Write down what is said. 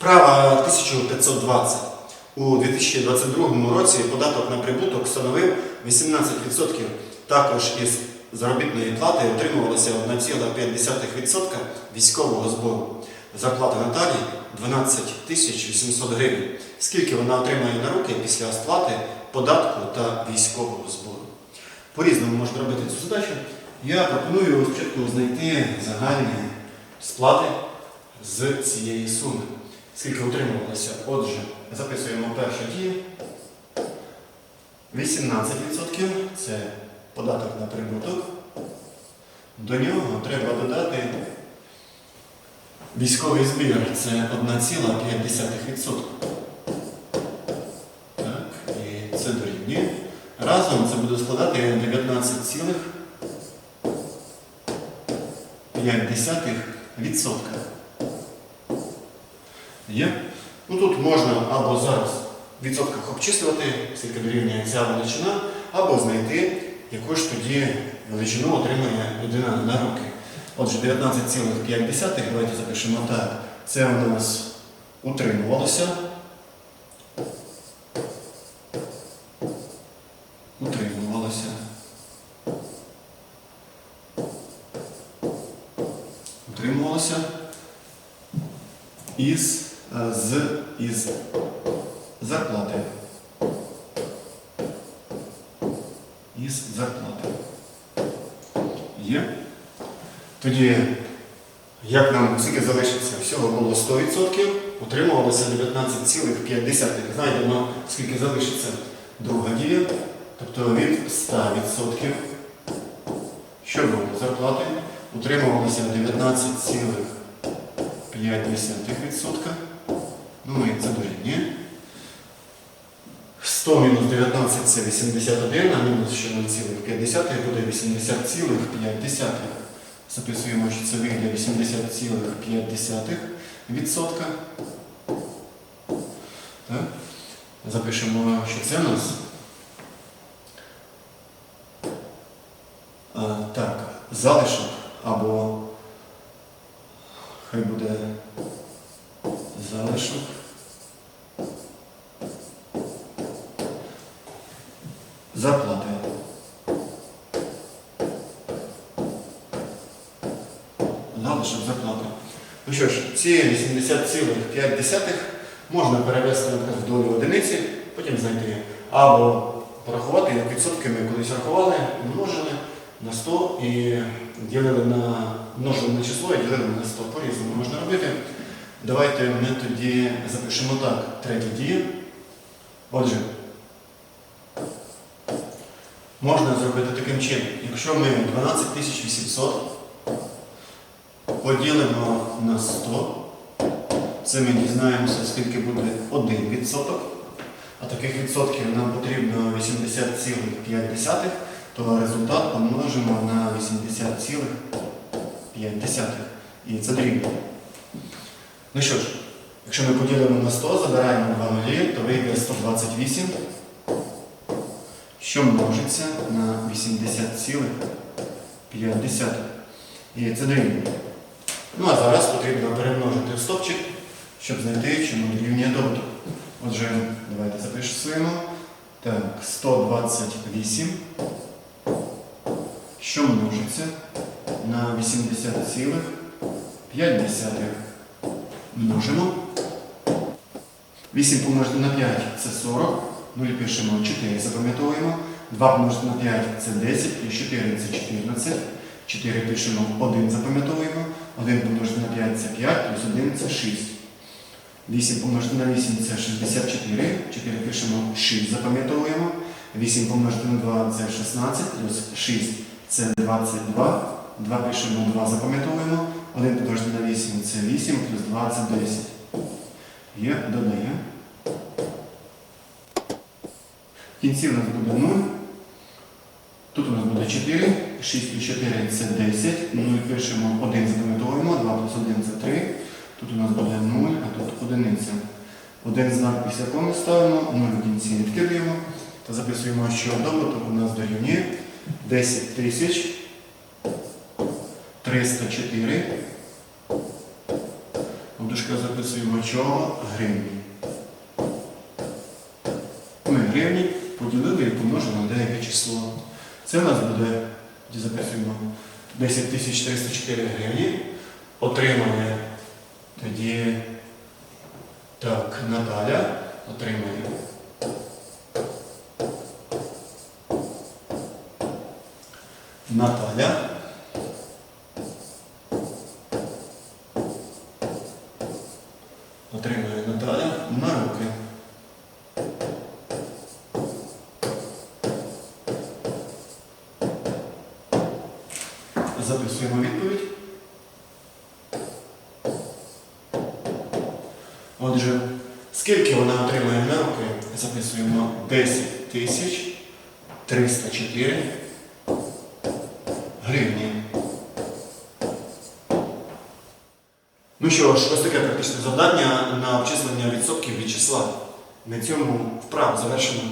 Вправа 1520. У 2022 році податок на прибуток становив 18%. Також із заробітної плати отримувалося 1,5% військового збору. Зарплата Наталі 12 800 гривень. Скільки вона отримає на руки після сплати податку та військового збору? По-різному можна робити цю задачу. Я пропоную спочатку знайти загальні сплати з цієї суми. Скільки утримувалося? Отже, записуємо першу дію. 18% це податок на прибуток. До нього треба додати військовий збір. Це 1,5%. Так, і це дорівнює. Разом це буде складати 19,5%. Є? Ну тут можна або зараз в відсотках обчислювати, скільки дорівнює ця величина, або знайти, яку ж тоді величину отримує людина на руки. Отже, 19,5, давайте запишемо так. Це у нас утримувалося. Утримувалося. Утримувалося із, з, із зарплати. Із зарплати. Є? Тоді, як нам скільки залишиться? Всього було 100%, утримувалося 19,5. Знайдемо, скільки залишиться друга дія. Тобто від 100%, що було зарплати, утримувалося 19,5%. Ну і це дорівнює. 100 мінус 19 це 81, а мінус ще 0,5 буде 80,5. Записуємо, що це вийде 80,5%. Так? Запишемо, що це у нас. Так, залишок або хай буде залишок. Зарплати. Залишок зарплати. Ну що ж, ці 80,5 можна перевести в долю одиниці, потім знайти. Або порахувати, як відсотки ми колись рахували, множили на 100 і ділили на множили на число і ділили на 100. По-різному можна робити. Давайте ми тоді запишемо так, третя дія. Отже, можна зробити таким чином. Якщо ми 12 800 поділимо на 100, це ми дізнаємося, скільки буде 1%. А таких відсотків нам потрібно 80,5, то результат помножимо на 80,5. І це дорівнює. Ну що ж, якщо ми поділимо на 100, забираємо 2 нулі, то вийде 128, що множиться на 80,5. І це дорівнює. Ну а зараз потрібно перемножити стопчик, щоб знайти, чому дорівнює добуток. Отже, давайте запишемо. Так, 128, що множиться на 80,5. Множимо. 8 помножити на 5 це 40. 0 пишемо 4, запам'ятовуємо. 2 помножити на 5 це 10, плюс 4 це 14. 4 пишемо 1, запам'ятовуємо. 1 помножити на 5 це 5, плюс 1 це 6. 8 помножити на 8 це 64. 4 пишемо 6, запам'ятовуємо. 8 помножити на 2 це 16, плюс 6 це 22. 2 пишемо 2, запам'ятовуємо. 1 помножити на 8 це 8, плюс 2 це 10. Є, додаємо. В кінці у нас буде 0. Тут у нас буде 4. 6 плюс 4 це 10. 0 пишемо 1, запам'ятовуємо. 2 плюс 1 це 3. Тут у нас буде 0, а тут одиниця. Один знак після коми ставимо, 0 в кінці відкидаємо. Та записуємо, що добуток у нас дорівнює 10 тисяч 304. В Дужка записуємо чого? Гривні. Ми гривні поділили і помножили на деяке число. Це у нас буде, тоді записуємо 10 304 гривні. Отримає тоді так, Наталя отримає. Наталя. Отримує Наталя на руки. Записуємо відповідь. Отже, скільки вона отримує на руки, записуємо 10 тисяч 304 гривні. Ну що ж, ось таке практичне завдання на обчислення відсотків від числа. На цьому вправу завершено.